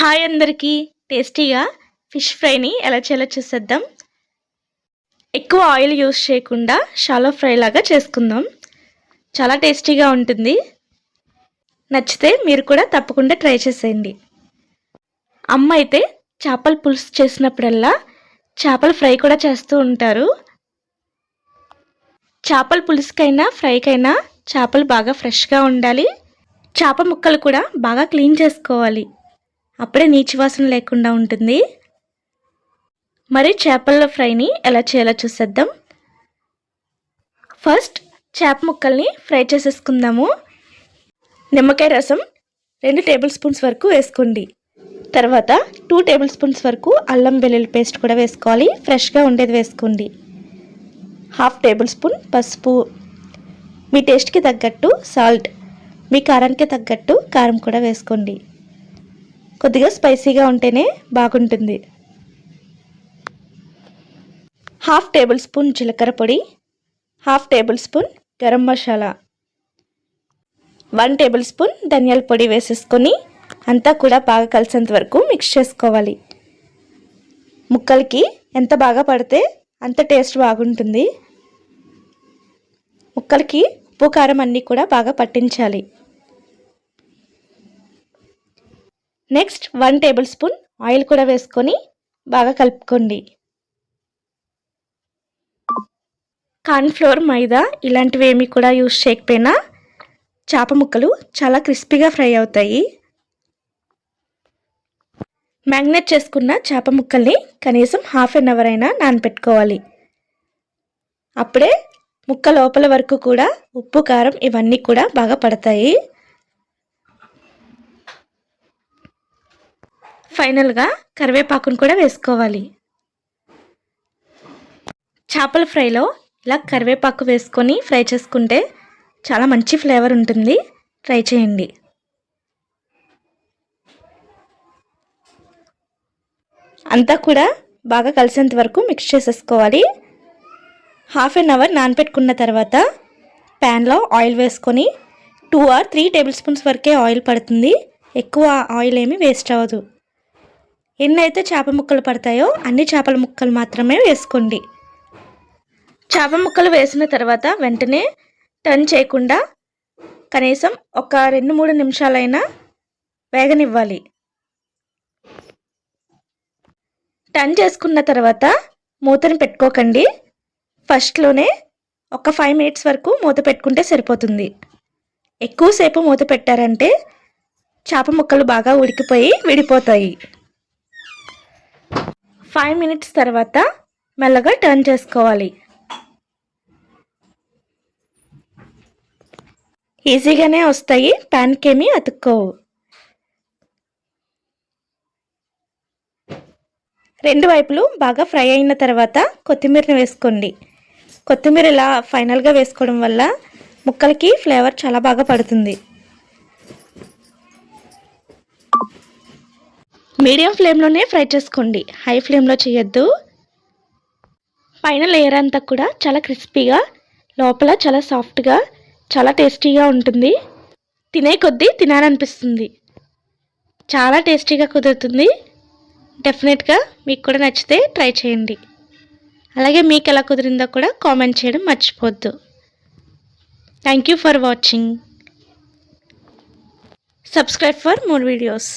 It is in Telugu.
హాయ్ అందరికీ. టేస్టీగా ఫిష్ ఫ్రైని ఎలా చేయాలో చూసేద్దాం. ఎక్కువ ఆయిల్ యూస్ చేయకుండా షాలో ఫ్రై లాగా చేసుకుందాం. చాలా టేస్టీగా ఉంటుంది. నచ్చితే మీరు కూడా తప్పకుండా ట్రై చేసేయండి. అమ్మ అయితే చేపల పులుసు చేసినప్పుడల్లా చేపల ఫ్రై కూడా చేస్తూ ఉంటారు. చేపల పులుసుకైనా ఫ్రైకైనా చేపలు బాగా ఫ్రెష్గా ఉండాలి. చేప ముక్కలు కూడా బాగా క్లీన్ చేసుకోవాలి. అప్పుడే నీచి వాసన లేకుండా ఉంటుంది. మరి చేపల ఫ్రైని ఎలా చేయాలో చూసేద్దాం. ఫస్ట్ చేప ముక్కల్ని ఫ్రై చేసేసుకుందాము. నిమ్మకాయ రసం రెండు టేబుల్ స్పూన్స్ వరకు వేసుకోండి. తర్వాత టూ టేబుల్ స్పూన్స్ వరకు అల్లం వెల్లుల్లి పేస్ట్ కూడా వేసుకోవాలి. ఫ్రెష్గా ఉండేది వేసుకోండి. హాఫ్ టేబుల్ స్పూన్ పసుపు. మీ టేస్ట్కి తగ్గట్టు సాల్ట్. మీ కారానికి తగ్గట్టు కారం కూడా వేసుకోండి. కొద్దిగా స్పైసీగా ఉంటేనే బాగుంటుంది. హాఫ్ టేబుల్ స్పూన్ జీలకర్ర పొడి half tablespoon garam masala one tablespoon ధనియాల పొడి వేసేసుకొని అంతా కూడా బాగా కలిసేంత వరకు మిక్స్ చేసుకోవాలి. ముక్కలకి ఎంత బాగా పడితే అంత టేస్ట్ బాగుంటుంది. ముక్కలకి ఉప్పు కారం అన్నీ కూడా బాగా పట్టించాలి. Next one table spoon oil కూడా వేసుకొని బాగా కలుపుకోండి. కార్న్ఫ్లోర్ మైదా ఇలాంటివి ఏమి కూడా యూస్ చేయకపోయినా చేప ముక్కలు చాలా క్రిస్పీగా ఫ్రై అవుతాయి. మ్యాగ్నేట్ చేసుకున్న చేప ముక్కల్ని కనీసం హాఫ్ అన్ అవర్ అయినా నానపెట్టుకోవాలి. అప్పుడే ముక్క లోపల వరకు కూడా ఉప్పు కారం ఇవన్నీ కూడా బాగా పడతాయి. ఫైనల్గా కరివేపాకును కూడా వేసుకోవాలి. చేపల ఫ్రైలో ఇలా కరివేపాకు వేసుకొని ఫ్రై చేసుకుంటే చాలా మంచి ఫ్లేవర్ ఉంటుంది. ట్రై చేయండి. అంతా కూడా బాగా కలిసేంత వరకు మిక్స్ చేసేసుకోవాలి. హాఫ్ అన్ అవర్ నానపెట్టుకున్న తర్వాత ప్యాన్లో ఆయిల్ వేసుకొని two or three table spoons వరకే ఆయిల్ పడుతుంది. ఎక్కువ ఆయిల్ ఏమి వేస్ట్ అవ్వదు. ఎన్నైతే చేప ముక్కలు పడతాయో అన్ని చేపల ముక్కలు మాత్రమే వేసుకోండి. చేప ముక్కలు వేసిన తర్వాత వెంటనే టర్న్ చేయకుండా కనీసం ఒక రెండు మూడు నిమిషాలైనా వేగనివ్వాలి. టర్న్ చేసుకున్న తర్వాత మూతని పెట్టుకోకండి. ఫస్ట్లోనే ఒక ఫైవ్ మినిట్స్ వరకు మూత పెట్టుకుంటే సరిపోతుంది. ఎక్కువసేపు మూత పెట్టారంటే చేప ముక్కలు బాగా ఉడికిపోయి విడిపోతాయి. ఫైవ్ మినిట్స్ తర్వాత మెల్లగా టర్న్ చేసుకోవాలి. ఈజీగానే వస్తాయి ప్యాన్కేమీ అతుక్కోవు. రెండు వైపులు బాగా ఫ్రై అయిన తర్వాత కొత్తిమీరని వేసుకోండి. కొత్తిమీర ఇలా ఫైనల్గా వేసుకోవడం వల్ల ముక్కలకి ఫ్లేవర్ చాలా బాగా పడుతుంది. మీడియం ఫ్లేమ్లోనే ఫ్రై చేసుకోండి. హై ఫ్లేమ్లో చేయొద్దు. పైన లేయర్ అంతా కూడా చాలా క్రిస్పీగా లోపల చాలా సాఫ్ట్గా చాలా టేస్టీగా ఉంటుంది. తినే కొద్దీ తినాలనిపిస్తుంది. చాలా టేస్టీగా కుదురుతుంది. డెఫినెట్గా మీకు కూడా నచ్చితే ట్రై చేయండి. అలాగే మీకు ఎలా కుదిరిందో కూడా కామెంట్ చేయడం మర్చిపోద్దు thank you for watching. Subscribe for more videos.